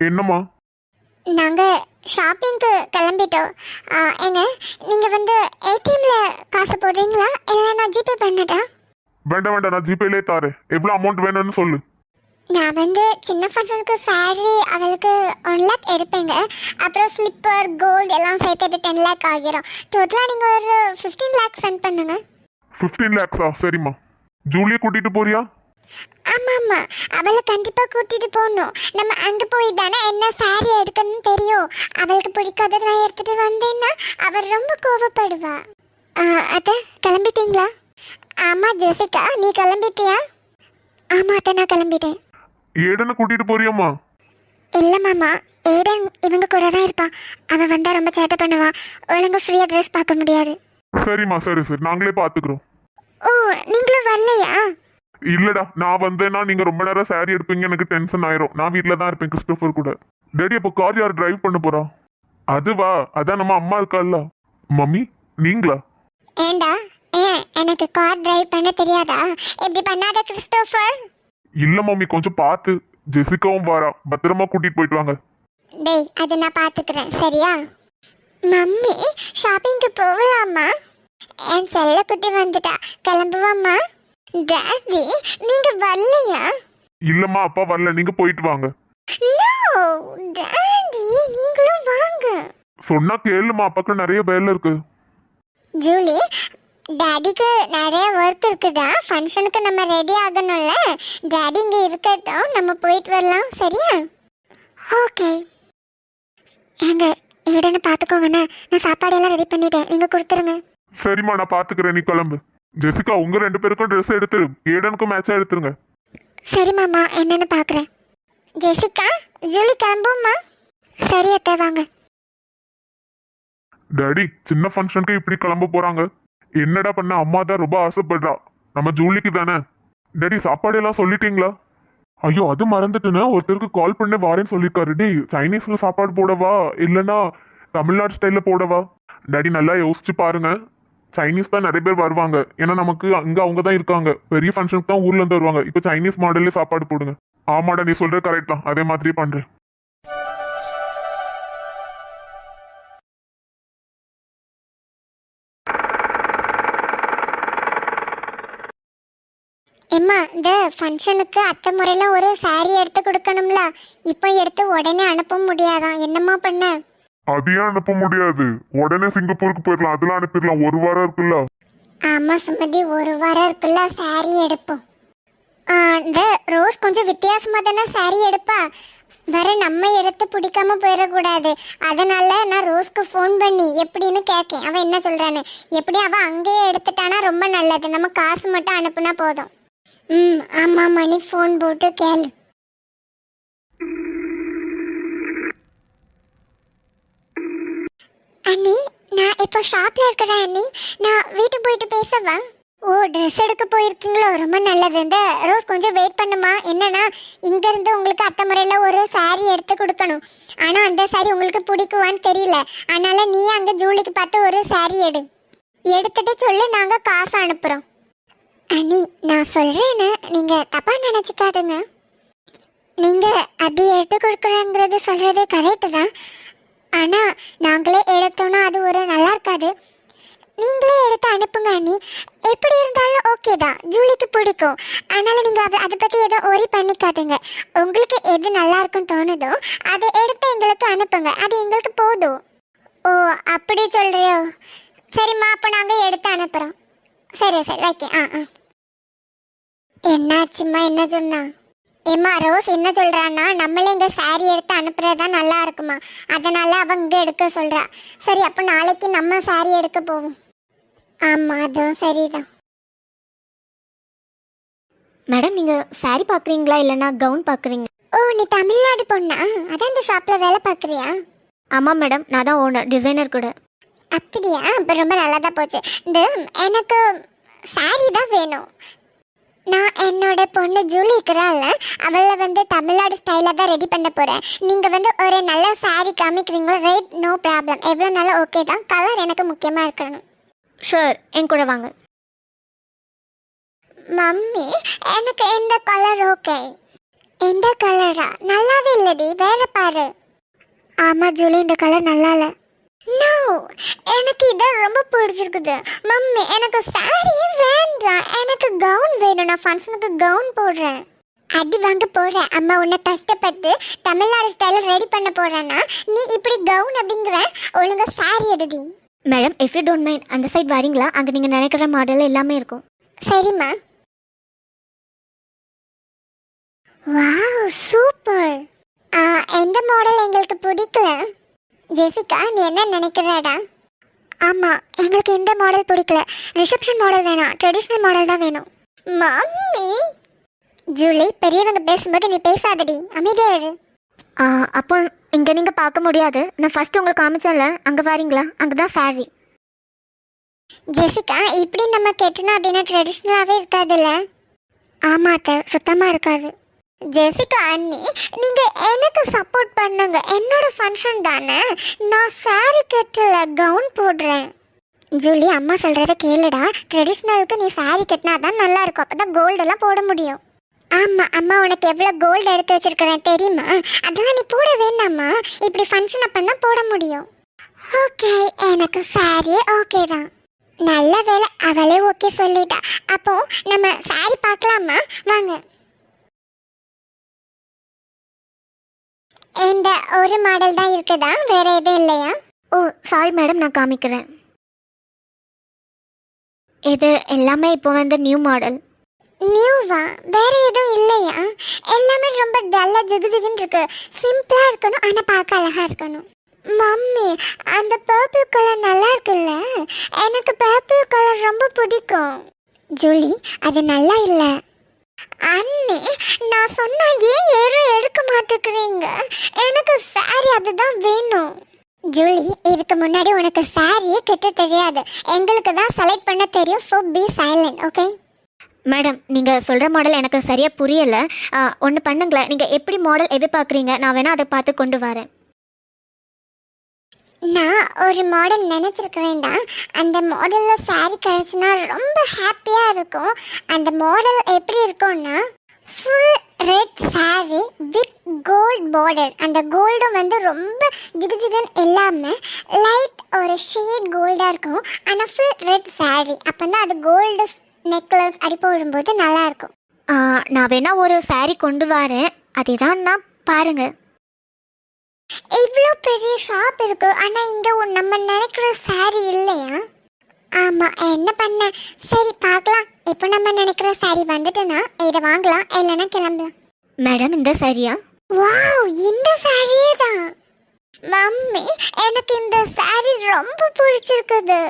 என்னம்மா? நாங்கள் ஷாப்பிங்க்கு கிளம்பிட்டோம். ஏங்க நீங்கள் வந்து ஏடிஎம்ல காசு போடுறீங்களா? இல்லை நான் ஜிபே பண்ணட்டா? வேண்டாம் வேண்டாம் நான் ஜிபேலே தாரேன். எவ்வளோ அமௌண்ட் வேணும்னு சொல்லு. நான் வந்து சின்ன ஃபங்க்ஷனுக்கு சாரி அவளுக்கு ஒன் லேக் எடுப்பேங்க. அப்புறம் ஸ்லிப்பர் கோல்டு எல்லாம் சேர்த்து டென் லேக் ஆகிரும். டோட்டலாக நீங்கள் ஒரு ஃபிஃப்டீன் லேக் சென்ட் பண்ணுங்க. ஃபிஃப்டீன் லேக்ஸா சரிம்மா. ஜூலியை கூட்டிட்டு போறியா? ஆமாம் ஆமாம் அவளை கண்டிப்பாக கூட்டிகிட்டு போகணும். நம்ம அங்கே போய் தானே என்ன சாரி எடுக்கணும்னு தெரியும். அவளுக்கு பிடிக்காதது நான் எடுத்துகிட்டு வந்தேன்னா அவள் ரொம்ப கோவப்படுவா. ஆ, அத்தை கிளம்பிட்டீங்களா? ஆமாம் ஜெசிகா நீ கிளம்பிட்டியா? ஆமாம் அத்தை நான் கிளம்பிட்டேன். ஏடனை கூட்டிட்டு போறியாம்மா? இல்லை மாமா. ஏடன் இவங்க கூட தான் இருப்பான் அவன் வந்தால் ரொம்ப சேட்டை பண்ணுவான் ஒழுங்கா ஃப்ரீயாக ட்ரெஸ் பார்க்க முடியாது. சரிம்மா சரி சரி. நாங்களே பார்த்துக்குறோம். ஓ நீங்களும் வரலையா? இல்லடா நான் வந்தேன்னா நீங்க ரொம்ப நேரம் சாரி எடுப்பீங்க எனக்கு டென்ஷன் ஆயிரும். நான் வீட்டில் தான் இருப்பேன் கிறிஸ்டோஃபர் கூட. டேடி அப்போ கார் யார் டிரைவ் பண்ண போறா? அதுவா? அதான் நம்ம அம்மா இருக்கால்ல மம்மி நீங்களா? ஏண்டா? ஏன்? எனக்கு கார் டிரைவ் பண்ண தெரியாதா? இப்படி பண்ணாத கிறிஸ்டோஃபர் இல்ல மம்மி கொஞ்சம் பார்த்து. ஜெசிகாவும் வாரா. பத்திரமா கூட்டிட்டு போயிட்டு வாங்க. டேய் அதை நான் பார்த்துக்கிறேன். சரியா? மம்மி ஷாப்பிங்க்கு போகலாமா? என் செல்லக்குட்டி வந்துட்டா. கிளம்புவாம்மா. டாடி நீங்க வரலையா? இல்லம்மா அப்பா வரல. நீங்க போயிட்டு வாங்க. நோ டாடி நீங்களும் வாங்க. சொன்னா கேளுமா அப்பாக்கு நிறைய வேலை இருக்கு. ஜூலி டாடிக்கு நிறைய ஒர்க் இருக்குதா? ஃபங்க்ஷனுக்கு நம்ம ரெடி ஆகணும்ல? டாடி இங்கே இருக்கட்டும் நம்ம போயிட்டு வரலாம் சரியா? ஓகே ஏங்க இடன்னு பார்த்துக்கோங்கண்ணே. நான் சாப்பாடெல்லாம் ரெடி பண்ணிட்டேன். நீங்கள் கொடுத்துருங்க. சரிம்மா நான் பாத்துக்கிறேன் நீ கிளம்பு. ஜெசிகா உங்க ரெண்டு பேருக்கும் ட்ரெஸ் எடுத்து ஏடனுக்கும் மேட்சா எடுத்துருங்க. சரி மாமா என்னன்னு பார்க்குறேன் ஜெசிகா ஜூலி கிளம்பும்மா. சரி அத்தை வாங்க. டாடி சின்ன ஃபங்க்ஷனுக்கு இப்படி கிளம்ப போறாங்க. என்னடா பண்ண? அம்மா தான் ரொம்ப ஆசைப்படுறா. நம்ம ஜூலிக்கு தானே. டாடி சாப்பாடு எல்லாம் சொல்லிட்டீங்களா? ஐயோ அது மறந்துட்டுன்னு ஒருத்தருக்கு கால் பண்ண வாரேன்னு சொல்லியிருக்காரு. டேய் சைனீஸ்ல சாப்பாடு போடவா? இல்லைன்னா தமிழ்நாடு ஸ்டைல்ல போடவா? டாடி நல்லா யோசிச்சு பாருங்க. சைனீஸ் தான் நிறைய பேர் வருவாங்க. ஏன்னா நமக்கு அங்க அவங்க தான் இருக்காங்க. பெரிய ஃபங்க்ஷனுக்கு தான் ஊர்ல இருந்து வருவாங்க. இப்போ சைனீஸ் மாடல்லே சாப்பாடு போடுங்க. ஆமாடா நீ சொல்ற கரெக்ட் தான். அதே மாதிரி பண்றேன். எம்மா இந்த ஃபங்க்ஷனுக்கு அத்தை முறையில் ஒரு சாரீ எடுத்து கொடுக்கணும்ல? இப்போ எடுத்து உடனே அனுப்ப முடியாதான் என்னம்மா பண்ண? அதையும் அனுப்ப முடியாது. உடனே சிங்கப்பூருக்கு போயிடலாம் அதெல்லாம் அனுப்பிடலாம் ஒரு வாரம் இருக்குல்ல? ஆமா சுமதி. ஒரு வாரம் இருக்குல்ல. சாரி எடுப்போம். ஆ, இந்த ரோஸ் கொஞ்சம் வித்தியாசமா தானே சாரி எடுப்பா? வேற நம்ம எடுத்து பிடிக்காம போயிடக்கூடாது அதனால நான் ரோஸ்க்கு ஃபோன் பண்ணி எப்படின்னு கேட்கேன் அவன் என்ன சொல்றான்னு. எப்படி அவன் அங்கேயே எடுத்துட்டானா ரொம்ப நல்லது. நம்ம காசு மட்டும் அனுப்புனா போதும். ம் ஆமாம் மணி. ஃபோன் போட்டு கேளு. அண்ணி நான் இப்போ ஷாப்ல இருக்கிறேன் அண்ணி. நான் வீட்டுக்கு போயிட்டு பேசவா? ஓ ட்ரெஸ் எடுக்க போயிருக்கீங்களோ? ரொம்ப நல்லது. இந்த ரோஸ் கொஞ்சம் வெயிட் பண்ணுமா? என்னன்னா இங்க இருந்து உங்களுக்கு அத்தை முறையில ஒரு saree எடுத்து கொடுக்கணும். ஆனா அந்த saree உங்களுக்கு பிடிக்குவான்னு தெரியல. அதனால நீ அங்க ஜூலிக்கு பார்த்து ஒரு சாரீ எடு. எடுத்துட்டு சொல்லி நாங்க காசு அனுப்புறோம். அண்ணி நான் சொல்றேன்னு நீங்க தப்பா நினைச்சுக்காதுங்க. நீங்க அப்படி எடுத்து கொடுக்குறேங்கிறது சொல்றது கரெக்டு தான். ஆனால் நாங்களே எடுத்தோம்னா அது ஒரு நல்லா இருக்காது. நீங்களே எடுத்து அனுப்புங்க அண்ணி. எப்படி இருந்தாலும் ஓகே தான். ஜூலிக்கு பிடிக்கும். அதனால் நீங்கள் அதை அதை பற்றி எதுவும் ஒரி பண்ணிக்காதுங்க. உங்களுக்கு எது நல்லா இருக்குன்னு தோணுதோ அதை எடுத்து எங்களுக்கு அனுப்புங்க. அது எங்களுக்கு போதும். ஓ அப்படி சொல்கிறியோ சரிம்மா அப்போ நாங்கள் எடுத்து அனுப்புகிறோம் சரி சரி ஓகே ஆ ஆ. என்னாச்சும்மா என்ன சொன்னா? ஏம்மா ரோஸ் என்ன சொல்றான்னா நம்மளே இங்க saree எடுத்து அனுப்புறதா நல்லா இருக்குமா? அதனால அவ இங்க எடுக்க சொல்றா. சரி அப்ப நாளைக்கு நம்ம saree எடுக்க போவோம். ஆமா அதுவும் சரிதான். மேடம் நீங்கள் saree பார்க்குறீங்களா இல்லைன்னா கவுன் பார்க்குறீங்க ஓ நீ தமிழ்நாடு பொண்ணா? அதான் இந்த ஷாப்ல வேலை பார்க்குறியா ஆமாம் மேடம். நான் தான் ஓனர் டிசைனர் கூட. அப்படியா? அப்ப ரொம்ப நல்லதா போச்சு. இந்த எனக்கு saree தான் வேணும். நான் என்னோட பொண்ணு ஜூலி இருக்கிறாள்ல அவளை வந்து தமிழ்நாடு ஸ்டைலில் தான் ரெடி பண்ண போகிறேன் நீங்கள் வந்து ஒரு நல்ல saree காமிக்கிறீங்களோ? ரேட் நோ ப்ராப்ளம் எவ்வளோ நாளும் ஓகே தான். கலர் எனக்கு முக்கியமாக இருக்கணும். ஷூர் என் கூட வாங்க. மம்மி எனக்கு இந்த கலர் ஓகே இந்த கலரா நல்லாவே இல்லடி. வேற பாரு. ஆமா ஜூலி இந்த கலர் நல்லா இல்ல. நோ எனக்கு இதான் ரொம்ப பிடிச்சிருக்குது. மம்மி எனக்கு சாரியே வேண்டாம். எனக்கு கவுன் நான் ஃபங்க்ஷனுக்கு கவுன் போடுறேன். அடி வாங்க போறேன் அம்மா உன்னை கஷ்டப்பட்டு தமிழ்நாடு ஸ்டைலில் ரெடி பண்ண போறேன்னா நீ இப்படி கவுன் அப்படிங்கிற ஒழுங்கா sari எடுடி. Madam if you don't mind அந்த சைட் வரீங்களா? அங்கே நீங்கள் நினைக்கிற மாடல் எல்லாமே இருக்கும். சரிம்மா. வாவ் சூப்பர் எந்த மாடல் எங்களுக்கு பிடிக்கல? ஜெசிகா நீ என்ன நினைக்கிறடா? ஆமா எங்களுக்கு இந்த மாடல் பிடிக்கல? ரிசப்ஷன் மாடல் வேணாம் ட்ரெடிஷ்னல் மாடல் தான் வேணும். மம்மி. ஜூலி பெரியவங்க பேசும்போது நீ பேசாதடி. அமைதியா இரு. ஆ, அப்போ இங்கே நீங்கள் பார்க்க முடியாது. நான் ஃபஸ்ட்டு உங்களுக்கு காமிச்சேன்ல அங்கே வரீங்களா? அங்கே தான் சாரி ஜெசிகா இப்படி நம்ம கெட்டணும் அப்படின்னா ட்ரெடிஷ்னலாகவே இருக்காதுல்ல? ஆமா அத்தை சுத்தமாக இருக்காது. ஜெசிகா அண்ணி நீங்க எனக்கு சப்போர்ட் பண்ணுங்க. என்னோட ஃபங்க்ஷன் தானே? நான் சாரி கட்டல கவுன் போடுறேன். ஜூலி அம்மா சொல்கிறத கேளுடா. ட்ரெடிஷ்னலுக்கு நீ சாரி கட்டினா தான் நல்லா இருக்கும் அப்போ தான் கோல்டெல்லாம் போட முடியும். ஆமாம் அம்மா உனக்கு எவ்வளோ கோல்டு எடுத்து வச்சிருக்கிறேன் தெரியுமா? அதெல்லாம் நீ போட வேண்டாமா இப்படி ஃபங்க்ஷன் அப்போ தான் போட முடியும். ஓகே எனக்கு சாரி ஓகே தான். நல்ல வேலை அவளே ஓகே சொல்லிட்டா. அப்போ நம்ம சாரி பார்க்கலாமா? வாங்க. இந்த ஒரு மாடல் தான் இருக்குதா? வேற எதுவும் இல்லையா? ஓ சாரி மேடம் நான் காமிக்கிறேன். இது எல்லாமே இப்போ வந்து நியூ மாடல் நியூவா வேற எதுவும் இல்லையா? எல்லாமே ரொம்ப டல்லா ஜிகு ஜிகுன்னு இருக்கு. சிம்பிளா இருக்கணும் ஆனா பார்க்க அழகா இருக்கணும். மம்மி அந்த பர்பிள் கலர் நல்லா இருக்குல்ல? எனக்கு பர்பிள் கலர் ரொம்ப பிடிக்கும். ஜூலி அது நல்லா இல்லை. அண்ணி நான் சொன்னா ஏன் ஏறும் எடுக்க மாட்டேங்கிறீங்க? எனக்கு சாரி அதுதான் வேணும். ஜூலி இதுக்கு முன்னாடி உனக்கு சாரியே கட்ட தெரியாது. எங்களுக்கு தான் செலக்ட் பண்ண தெரியும் so be silent okay madam நீங்கள் சொல்கிற மாடல் எனக்கு சரியாக புரியலை. ஒன்று பண்ணுங்களேன். நீங்கள் எப்படி மாடல் எதிர்பார்க்குறீங்க? நான் வேணால் அதை பார்த்து கொண்டு வரேன். நான் ஒரு மாடல் நினச்சிருக்கிறேன்டா அந்த மாடலில் saree கிடச்சுன்னா ரொம்ப ஹாப்பியாக இருக்கும். அந்த மாடல் எப்படி இருக்கும்னா full red saree with gold border. அந்த கோல்டும் வந்து ரொம்ப ஜிகு ஜிகுன்னு இல்லாமல் லைட் ஒரு ஷேட் கோல்டாக இருக்கும். ஆனால் ஃபுல் ரெட் saree. அப்போ தான் அது கோல்டு நெக்லஸ் அடி போடும்போது நல்லாயிருக்கும். நான் வேணால் ஒரு saree கொண்டு வரேன். அதுதான் நான் பாருங்கள் இவ்வளோ பெரிய ஷாப் இருக்கு. ஆனா இங்க நம்ம நினைக்கிற சாரி இல்லையா? ஆமா என்ன பண்ண? சரி பார்க்கலாம். இப்போ நம்ம நினைக்கிற சாரி வந்துட்டுனா இதை வாங்கலாம். இல்லைன்னா கிளம்பலாம். மேடம் இந்த சரியா வாவ் இந்த சாரியே தான். மம்மி எனக்கு இந்த சாரி ரொம்ப பிடிச்சிருக்குது.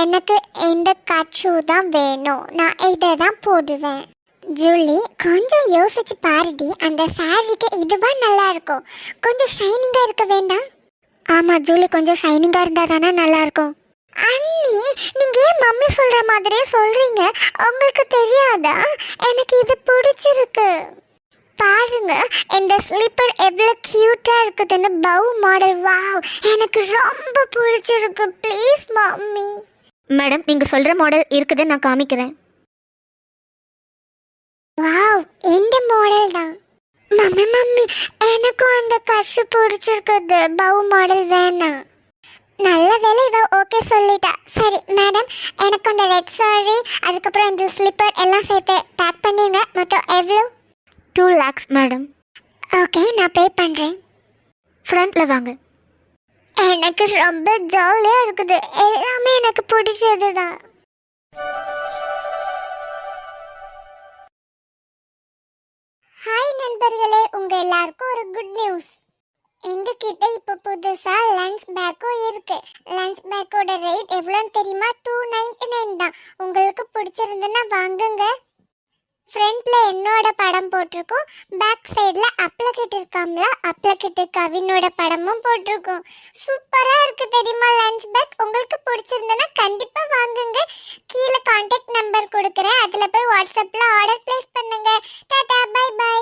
எனக்கு இந்த கட் ஷூ தான் வேணும். நான் இதை தான் போடுவேன். ஜூலி கொஞ்சம் யோசிச்சு பாருடி அந்த சாரிக்கு இதுவா நல்லா இருக்கும். கொஞ்சம் ஷைனிங்கா இருக்க வேண்டாம். ஆமா ஜூலி கொஞ்சம் ஷைனிங்கா இருந்தா தானே நல்லா இருக்கும். அண்ணி நீங்க ஏன் மம்மி சொல்ற மாதிரியே சொல்றீங்க? உங்களுக்கு தெரியாதா? எனக்கு இது பிடிச்சிருக்கு. பாருங்க இந்த ஸ்லீப்பர் எவ்வளவு கியூட்டா இருக்குதுன்னு பவு மாடல் வாவ் எனக்கு ரொம்ப பிடிச்சிருக்கு. Please mummy. மேடம் நீங்கள் சொல்கிற மாடல் இருக்குது நான் காமிக்கிறேன். வாவ் இந்த மாடல் தான். மம்மி மம்மி எனக்கும் அந்த கஷு பிடிச்சிருக்குது. பவு மாடல் வேணாம் நல்ல வேலை இவ ஓகே சொல்லிட்டா. சரி மேடம் எனக்கு அந்த ரெட் சாரி அதுக்கப்புறம் இந்த ஸ்லிப்பர் எல்லாம் சேர்த்து பேக் பண்ணிடுங்க மொத்தம் எவ்வளோ? டூ லேக்ஸ் மேடம் ஓகே நான் பே பண்ணுறேன் ஃப்ரண்ட்டில் வாங்க. எனக்கு ரொம்ப ஜாலியாக இருக்குது. எல்லாமே எனக்கு பிடிச்சது தான் எல்லாருக்கும் ஒரு குட் நியூஸ் எங்ககிட்ட இப்போ புதுசாக லன்ச் பேக்கும் இருக்கு. லன்ச் பேக்கோட ரேட் எவ்வளோன்னு தெரியுமா? டூ நைன்டி நைன் தான். உங்களுக்கு பிடிச்சிருந்துன்னா வாங்குங்க. ஃப்ரண்ட்ல என்னோட படம் போட்டிருக்கோம். பேக் சைடில் அப்ளகிட் இருக்காம்ல அப்ளகிட் கவினோட படமும் போட்டிருக்கோம். சூப்பராக இருக்கு தெரியுமா லன்ச் பேக் உங்களுக்கு பிடிச்சிருந்தனா கண்டிப்பாக வாங்குங்க. கீழே காண்டாக்ட் நம்பர் கொடுக்குறேன். அதில் போய் வாட்ஸ்அப்பில் ஆர்டர் ப்ளேஸ் பண்ணுங்க. Tata bye by